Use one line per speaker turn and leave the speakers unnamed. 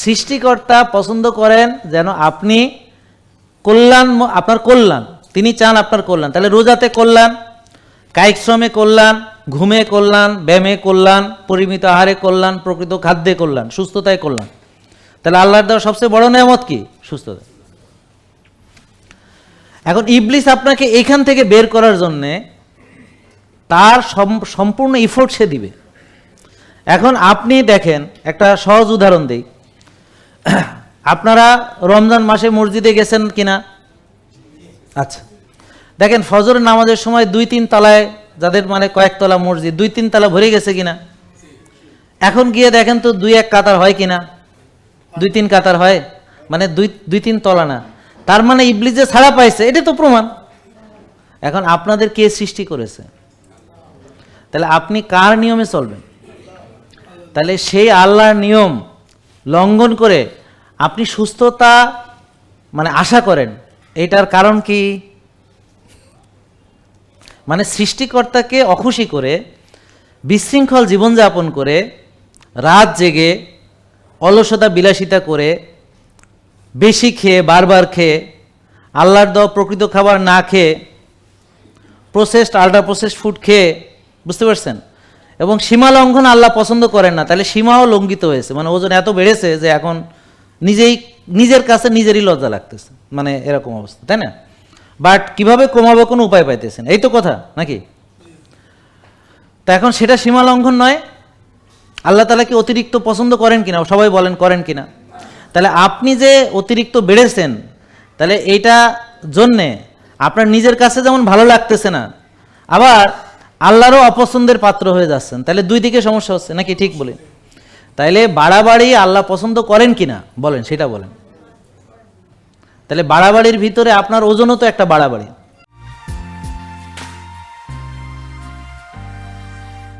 সৃষ্টিকর্তা পছন্দ করেন যেন আপনি কল্যাণ আপনার কল্যাণ। তিনি চান আপনার কল্যাণ। তাহলে রোজাতে কল্যাণ, কায়িক শ্রমে কল্যাণ, ঘুমে কল্যাণ, ব্যায়ামে কল্যাণ, পরিমিত আহারে কল্যাণ, প্রকৃত খাদ্যে কল্যাণ, সুস্থতায় কল্যাণ। তাহলে আল্লাহর দেওয়া সবচেয়ে বড় নেয়ামত কি? সুস্থতা। এখন ইবলিস আপনাকে এখান থেকে বের করার জন্যে তার সম্পূর্ণ ইফোর্ট সে দিবে। এখন আপনি দেখেন, একটা সহজ উদাহরণ দিই। আপনারা রমজান মাসে মসজিদে গেছেন কিনা? আচ্ছা। দেখেন ফজর নামাজের সময় দুই তিন তলায় যাদের মানে কয়েকতলা মসজিদ, দুই তিন তলা ভরে গেছে কিনা? এখন গিয়ে দেখেন তো দুই এক কাতার হয় কিনা? দুই তিন কাতার হয়? মানে দুই দুই তিন তলা না। তার মানে ইবলিস যে ছাড়া পাইছে, এটা তো প্রমাণ। এখন আপনাদের কে সৃষ্টি করেছে? তাহলে আপনি কার নিয়মে চলবেন? তাহলে সেই আল্লাহর নিয়ম লঙ্ঘন করে আপনি সুস্থতা মানে আশা করেন, এটার কারণ কি? মানে সৃষ্টিকর্তাকে অখুশি করে, বিশৃঙ্খল জীবনযাপন করে, রাত জেগে অলসতা বিলাসিতা করে, বেশি খেয়ে, বারবার খেয়ে, আল্লাহর দেওয়া প্রকৃত খাবার না খেয়ে প্রসেসড আল্ট্রা প্রসেসড ফুড খেয়ে, বুঝতে পারছেন? এবং সীমা লঙ্ঘন আল্লাহ পছন্দ করেন না। তাহলে সীমাও লঙ্ঘিত হয়েছে। মানে ওজন এত বেড়েছে যে এখন নিজেই, নিজের কাছে নিজেরই লজ্জা লাগতেছে। মানে এরকম অবস্থা, তাই না? বাট কীভাবে কমাবো কোনো উপায় পাইতেছেন এই তো কথা, নাকি? তা এখন সেটা সীমা লঙ্ঘন নয়। আল্লাহ তালা কি অতিরিক্ত পছন্দ করেন কিনা? সবাই বলেন, করেন কিনা? তাহলে আপনি যে অতিরিক্ত বেড়েছেন, তাহলে এইটা জন্যে আপনার নিজের কাছে যেমন ভালো লাগতেছে না, আবার আল্লাহরও অপছন্দের পাত্র হয়ে যাচ্ছেন। তাহলে দুই দিকে সমস্যা হচ্ছে, নাকি ঠিক বলেন? তাইলে বাড়াবাড়ি আল্লাহ পছন্দ করেন কি না বলেন, সেটা বলেন। তাহলে বাড়াবাড়ির ভিতরে আপনার ওজনও তো একটা বাড়াবাড়ি।